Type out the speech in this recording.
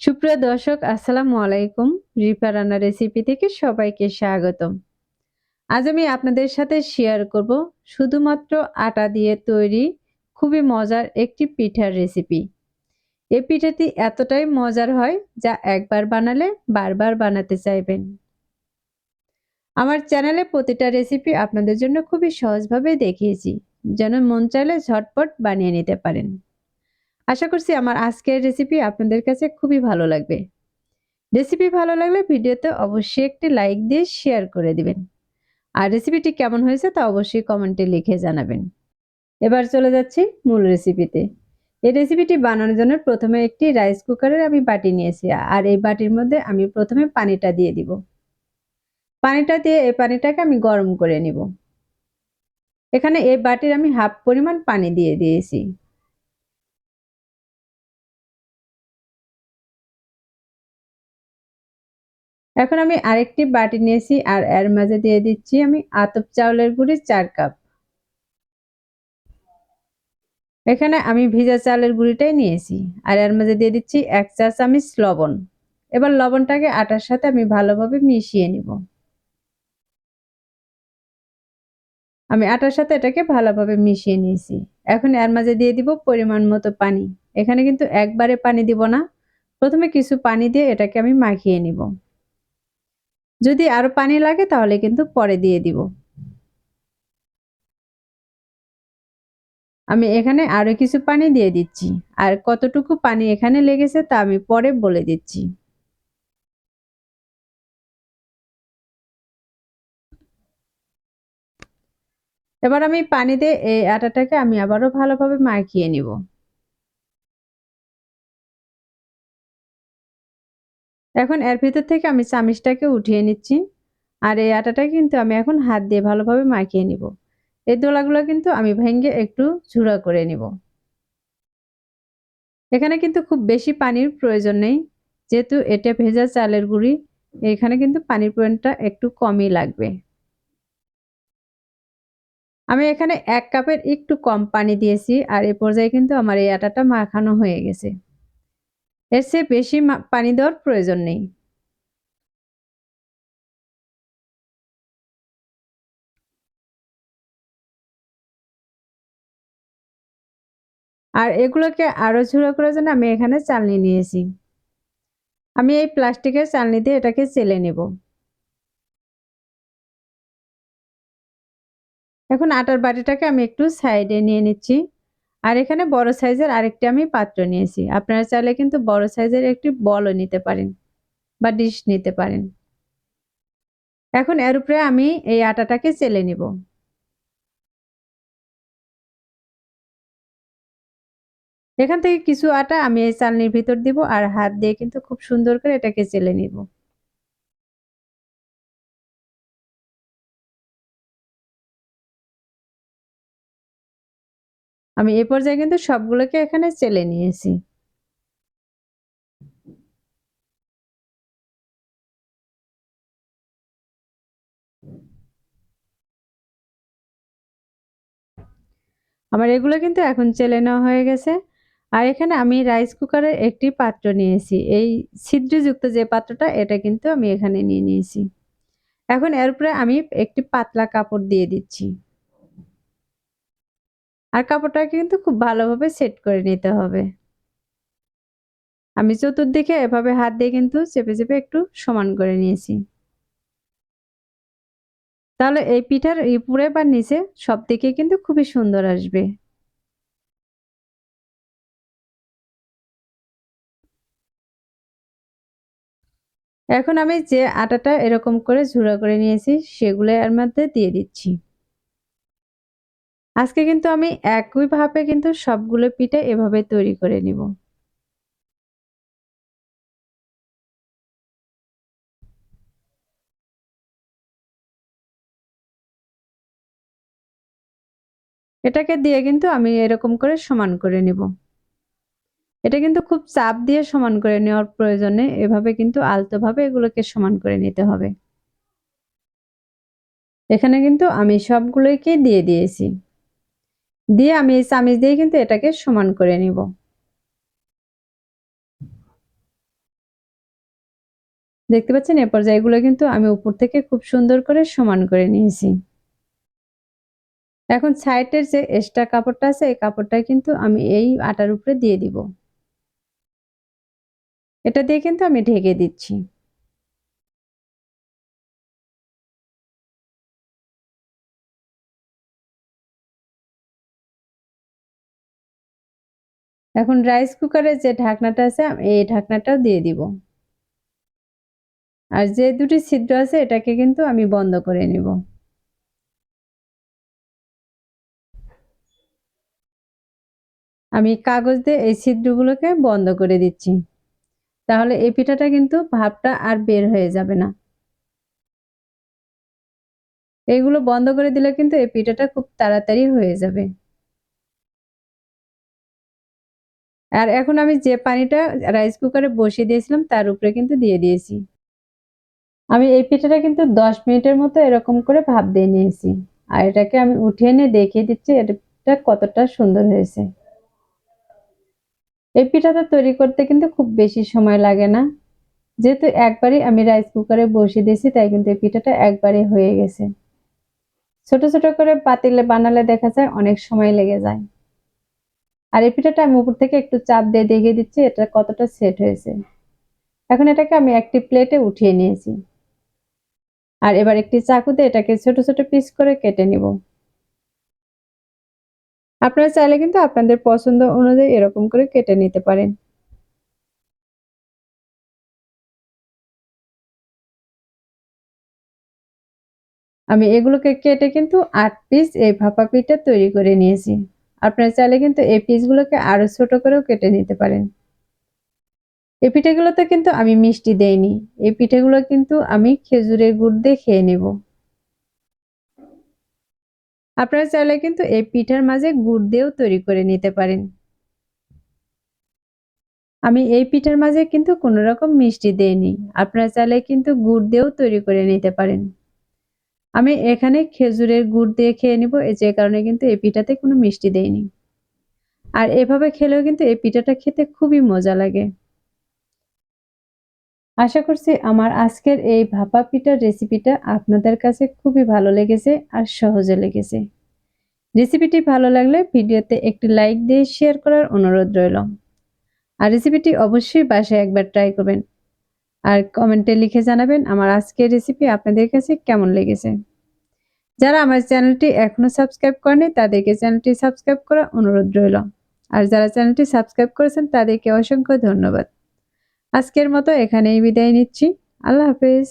সুপ্রিয় দর্শক, আসসালামু আলাইকুম। রিপা রান্না রেসিপি থেকে সবাইকে স্বাগতম। আজ আমি আপনাদের সাথে শেয়ার করব শুধুমাত্র আটা দিয়ে তৈরি খুবই মজার একটি পিঠার রেসিপি এই পিঠাটি এতটাই মজার হয় যা একবার বানালে বারবার বানাতে চাইবেন। আমার চ্যানেলে প্রতিটা রেসিপি আপনাদের জন্য খুবই সহজভাবে দেখিয়েছি। যেন মন চাইলে ঝটপট বানিয়ে নিতে পারেন। আশা করছি আমার আজকের রেসিপি আপনাদের কাছে খুবই ভালো লাগবে। রেসিপি ভালো লাগলে ভিডিওতে অবশ্যই একটি লাইক দিয়ে শেয়ার করে দিবেন। আর রেসিপিটি কেমন হয়েছে তা অবশ্যই কমেন্টে লিখে জানাবেন। এবার চলে যাচ্ছি মূল রেসিপিতে এই রেসিপিটি বানানোর জন্য প্রথমে একটি রাইস কুকারের আমি বাটি নিয়েছি। আর এই বাটির মধ্যে আমি প্রথমে পানিটা দিয়ে দিব। পানিটা দিয়ে এই পানিটাকে আমি গরম করে নিব। এখানে এই বাটির আমি হাফ পরিমাণ পানি দিয়ে দিয়েছি। এখন আমি আরেকটি বাটি নিয়েছি আর এর মাঝে দিয়ে দিচ্ছি আমি আতপ চাউলের গুঁড়ি চার কাপ। এখানে আমি ভিজা চালের গুঁড়িটাই নিয়েছি আর এর মাঝে দিয়ে দিচ্ছি এক চা চামচ লবণ। এবার লবণটাকে আটার সাথে আমি ভালোভাবে মিশিয়ে নিব। আমি আটার সাথে এটাকে ভালোভাবে মিশিয়ে নিয়েছি। এখন এর মাঝে দিয়ে দিব পরিমাণ মতো পানি। এখানে কিন্তু একবারে পানি দিব না। প্রথমে কিছু পানি দিয়ে এটাকে আমি মাখিয়ে নিব। যদি আরও পানি লাগে তাহলে কিন্তু পরে দিয়ে দিব। আমি এখানে আরও কিছু পানি দিয়ে দিচ্ছি। আর কতটুকু পানি এখানে লেগেছে তা আমি পরে বলে দিচ্ছি। এবার আমি পানি দিয়ে এই আটাটাকে আমি আবারও ভালোভাবে মাখিয়ে নিব। এখন এর ভিতর থেকে আমি চামিচটাকে উঠিয়ে নিচ্ছি। আর এই আটাটা কিন্তু আমি এখন হাত দিয়ে ভালোভাবে মাখিয়ে নিব। এই দোলাগুলো কিন্তু আমি ভেঙে একটু ঝুড়া করে নিব। এখানে কিন্তু খুব বেশি পানির প্রয়োজন নেই। যেহেতু এটা ভেজা চালের গুঁড়ি, এখানে কিন্তু পানির পরিমাণটা একটু কমই লাগবে। আমি এখানে এক কাপের একটু কম পানি দিয়েছি আর এ পর্যায়ে কিন্তু আমার এই আটাটা মাখানো হয়ে গেছে। এর চেয়ে বেশি পানি দেওয়ার প্রয়োজন নেই। আর এগুলোকে আরও ঝুড়ো করার জন্য আমি এখানে চালনি নিয়েছি। আমি এই প্লাস্টিকের চালনি দিয়ে এটাকে চেলে নেব। এখন আটার বাটিটাকে আমি একটু সাইডে নিয়ে নিচ্ছি। আর এখানে বড় সাইজের আরেকটি আমি পাত্র নিয়েছি। আপনারা চাইলে কিন্তু বড় সাইজের একটি বলও নিতে পারেন বা ডিশ নিতে পারেন। এখন এর উপরে আমি এই আটাটাকে চেলে নিব। এখান থেকে কিছু আটা আমি এই চালনির ভিতর দিব আর হাত দিয়ে কিন্তু খুব সুন্দর করে এটাকে চেলে নিব। আমি এ পর্যায়ে কিন্তু সবগুলোকে এখানে চেলে নিয়েছি। আমার এগুলো কিন্তু এখন চেলে নেওয়া হয়ে গেছে। আর এখানে আমি রাইস কুকারের একটি পাত্র নিয়েছি। এই ছিদ্রযুক্ত যে পাত্রটা, এটা কিন্তু আমি এখানে নিয়ে নিয়েছি। এখন এর উপরে আমি একটি পাতলা কাপড় দিয়ে দিচ্ছি। আর কাপড়টা কিন্তু খুব ভালোভাবে সেট করে নিতে হবে। আমি চতুর্দিকে এভাবে হাত দিয়ে কিন্তু চেপে চেপে একটু সমান করে নিয়েছি। তাহলে এই পিঠার উপরে বা নিচে সব দিকে কিন্তু খুবই সুন্দর আসবে। এখন আমি যে আটাটা এরকম করে ঝুড়া করে নিয়েছি, সেগুলো এর মধ্যে দিয়ে দিচ্ছি। আজকে কিন্তু আমি একইভাবে কিন্তু সবগুলো পিঠা এভাবে তৈরি করে নিব। এটাকে দিয়ে কিন্তু আমি এরকম করে সমান করে নিব। এটা কিন্তু খুব চাপ দিয়ে সমান করে নেওয়ার প্রয়োজনে এভাবে কিন্তু আলতোভাবে এগুলোকে সমান করে নিতে হবে। এখানে কিন্তু আমি সবগুলোকে দিয়ে দিয়েছি। দিয়ে আমি এই চামিচ দিয়ে কিন্তু এটাকে সমান করে নিব। দেখতে পাচ্ছেন, এ পর্যায়ে এগুলো কিন্তু আমি উপর থেকে খুব সুন্দর করে সমান করে নিয়েছি। এখন সাইডের যে এক্সট্রা কাপড়টা আছে, এই কাপড়টা কিন্তু আমি এই আটার উপরে দিয়ে দিব। এটা দিয়ে কিন্তু আমি ঢেকে দিচ্ছি। এখন রাইস কুকারের যে ঢাকনাটা আছে, এই ঢাকনাটাও দিয়ে দিব। আর যে দুটি ছিদ্র আছে, এটাকে কিন্তু আমি বন্ধ করে নিব। আমি কাগজ দিয়ে এই ছিদ্রগুলোকে বন্ধ করে দিচ্ছি। তাহলে এই পিঠাটা কিন্তু ভাবটা আর বের হয়ে যাবে না। এগুলো বন্ধ করে দিলে কিন্তু এই পিঠাটা খুব তাড়াতাড়ি হয়ে যাবে। আর এখন আমি যে পানিটা রাইস কুকারে বসিয়ে দিয়েছিলাম, তার উপরে কিন্তু দিয়ে দিয়েছি। আমি এই পিঠাটা কিন্তু দশ মিনিটের মতো এরকম করে ভাপ দিয়ে নিয়েছি। আর এটাকে আমি উঠিয়ে নিয়ে দেখিয়ে দিচ্ছি, এটা কতটা সুন্দর হয়েছে। এই পিঠাটা তৈরি করতে কিন্তু খুব বেশি সময় লাগে না। যেহেতু একবারই আমি রাইস কুকারে বসিয়ে দিয়েছি, তাই কিন্তু এই পিঠাটা একবারে হয়ে গেছে। ছোট ছোট করে পাতিলে বানালে দেখা যায় অনেক সময় লেগে যায়। আর এই পিঠাটা আমি উপর থেকে একটু চাপ দিয়ে দেখিয়ে দিচ্ছি, এটা কতটা সেট হয়েছে। এখন এটাকে আমি একটি প্লেটে উঠিয়ে নিয়েছি। আর এবার একটি চাকুতে এটাকে ছোট ছোট পিস করে কেটে নিব। আপনারা চাইলে কিন্তু আপনাদের পছন্দ অনুযায়ী এরকম করে কেটে নিতে পারেন। আমি এগুলোকে কেটে কিন্তু আট পিস এই ভাপা পিঠা তৈরি করে নিয়েছি। আপনারা চাইলে কিন্তু এই পিসগুলোকে আরও ছোট করেও কেটে নিতে পারেন। এই পিঠেগুলোতে কিন্তু আমি মিষ্টি দেইনি। এই পিঠেগুলো কিন্তু আমি খেজুরের গুড় দিয়ে খেয়ে নেব। আপনারা চাইলে কিন্তু এই পিঠার মাঝে গুড় দিয়েও তৈরি করে নিতে পারেন। আমি এই পিঠার মাঝে কিন্তু কোনো রকম মিষ্টি দেইনি। আপনারা চাইলে কিন্তু গুড় দিয়েও তৈরি করে নিতে পারেন। আমি এখানে খেজুরের গুড় দিয়ে খেয়ে নিব যে কারণে কিন্তু এই পিঠাতে কোনো মিষ্টি দেয়নি আর এভাবে খেলেও কিন্তু এই পিঠাটা খেতে খুবই মজা লাগে। আশা করছি আমার আজকের এই ভাপা পিঠার রেসিপিটা আপনাদের কাছে খুবই ভালো লেগেছে আর সহজে লেগেছে। রেসিপিটি ভালো লাগলে ভিডিওতে একটি লাইক দিয়ে শেয়ার করার অনুরোধ রইল। আর রেসিপিটি অবশ্যই বাসায় একবার ট্রাই করবেন। আর কমেন্টে লিখে জানাবেন আমার আজকের রেসিপি আপনাদের কাছে কেমন লেগেছে। যারা আমার চ্যানেলটি এখনও সাবস্ক্রাইব করেনি তাদেরকে চ্যানেলটি সাবস্ক্রাইব করা অনুরোধ রইল। আর যারা চ্যানেলটি সাবস্ক্রাইব করেছেন, তাদেরকে অসংখ্য ধন্যবাদ। আজকের মতো এখানেই বিদায় নিচ্ছি। আল্লাহ হাফেজ।